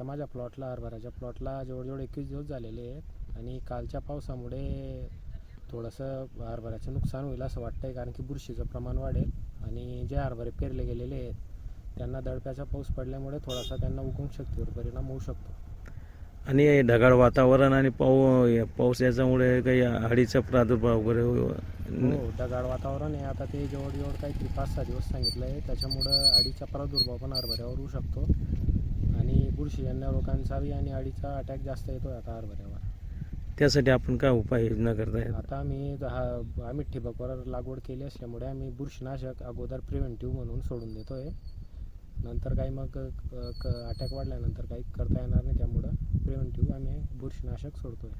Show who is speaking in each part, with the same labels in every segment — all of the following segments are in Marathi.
Speaker 1: आता माझ्या प्लॉटला हरभऱ्याच्या प्लॉटला जवळजवळ एकवीस दिवस झालेले आहेत आणि कालच्या पावसामुळे थोडंसं हरभऱ्याचं नुकसान होईल असं वाटतंय कारण की बुरशीचं प्रमाण वाढेल आणि जे हरभरे पेरले गेलेले आहेत त्यांना दडप्याचा पाऊस पडल्यामुळे थोडासा त्यांना उगवण शक्तीवर परिणाम होऊ शकतो.
Speaker 2: आणि ढगाळ वातावरण आणि पाऊ पाऊस याच्यामुळे काही अडीचा प्रादुर्भाव वगैरे
Speaker 1: हो
Speaker 2: हो-
Speaker 1: ढगाळ वातावरण आहे. आता ते जवळजवळ काहीतरी पाच सहा दिवस सांगितलं आहे त्याच्यामुळं अडीचा प्रादुर्भाव पण हरभऱ्यावर होऊ शकतो. आणि बुरशीजन्य रोगांचा बी आणि अडीचा अटॅक जास्त येतोय आता हरभऱ्यावर.
Speaker 2: त्यासाठी आपण काय उपाययोजना करताय?
Speaker 1: आता आम्ही हा आम्ही ठिबकवर लागवड केली असल्यामुळे आम्ही बुरशीनाशक अगोदर प्रिव्हेंटिव्ह म्हणून सोडून देतोय. नंतर काही मग अटॅक वाढल्यानंतर काही करता येणार नाही त्यामुळं प्रिव्हेंटिव्ह आम्ही बुरशीनाशक सोडतोय.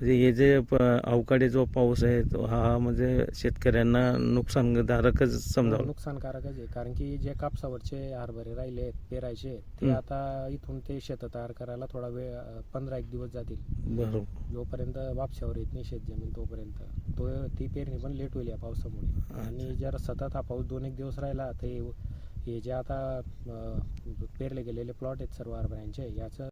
Speaker 2: म्हणजे हे जे प- अवकाळी जो पाऊस आहे तो हा म्हणजे शेतकऱ्यांना नुकसानदारकच समजावं.
Speaker 1: नुकसानकारकच आहे. कारण की जे कापसावरचे हरभरे राहिले आहेत पेरायचे ते. आता इथून ते शेत तयार करायला थोडा वेळ पंधरा एक दिवस जातील.
Speaker 2: बरोबर.
Speaker 1: जोपर्यंत वापशावर येत नाही शेत जमीन तोपर्यंत. तो ती पेरणी पण लेट होईल या पावसामुळे. आणि जर सतत हा पाऊस दोन एक दिवस राहिला तर हे- जे आता पेरले गेलेले प्लॉट आहेत सर्व हरभऱ्यांचे याचं